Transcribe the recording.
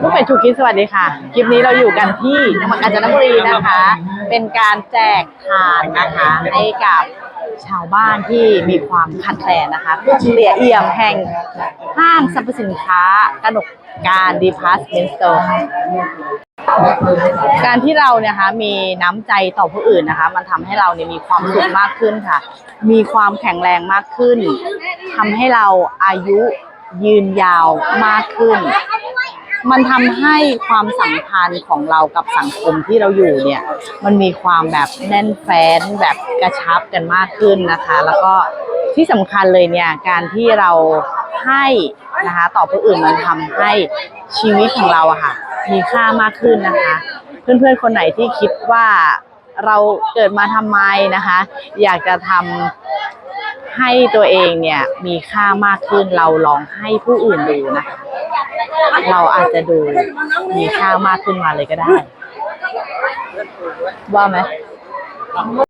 ลูกเป็ดชูคิดสวัสดีค่ะ คลิปนี้เราอยู่กันที่จังหวัดกาญจนบุรีนะคะ เป็นการแจกทานนะคะให้กับชาวบ้านที่มีความขาดแคลนนะคะเพื่อเฉลี่ยเอี่ยมแห่งห้างสรรพสินค้ากนกการดีพาสเมนต์สโตร์การที่เราเนี่ยนะคะมีน้ำใจต่อผู้อื่นนะคะ มันทำให้เราเนี่ยมีความสุขมากขึ้นค่ะ มีความแข็งแรงมากขึ้นทำให้เราอายุ ยืนยาวมากขึ้น มันทำให้ความสัมพันธ์ของเรากับสังคมที่เราอยู่เนี่ย มันมีความแบบแน่นแฟ้นแบบกระชับกันมากขึ้นนะคะ แล้วก็ที่สำคัญเลยเนี่ยการที่เราให้นะคะต่อผู้อื่นมันทำให้ชีวิตของเราอะค่ะ มีค่ามากขึ้นนะคะ เพื่อนๆคนไหนที่คิดว่าเราเกิดมาทำไมนะคะ อยากจะทำ ให้ตัวเองเนี่ยมีค่ามากขึ้นเราลองให้ผู้อื่นดูนะคะเราอาจจะดูมีค่ามากขึ้นมาเลยก็ได้ ว่าไหม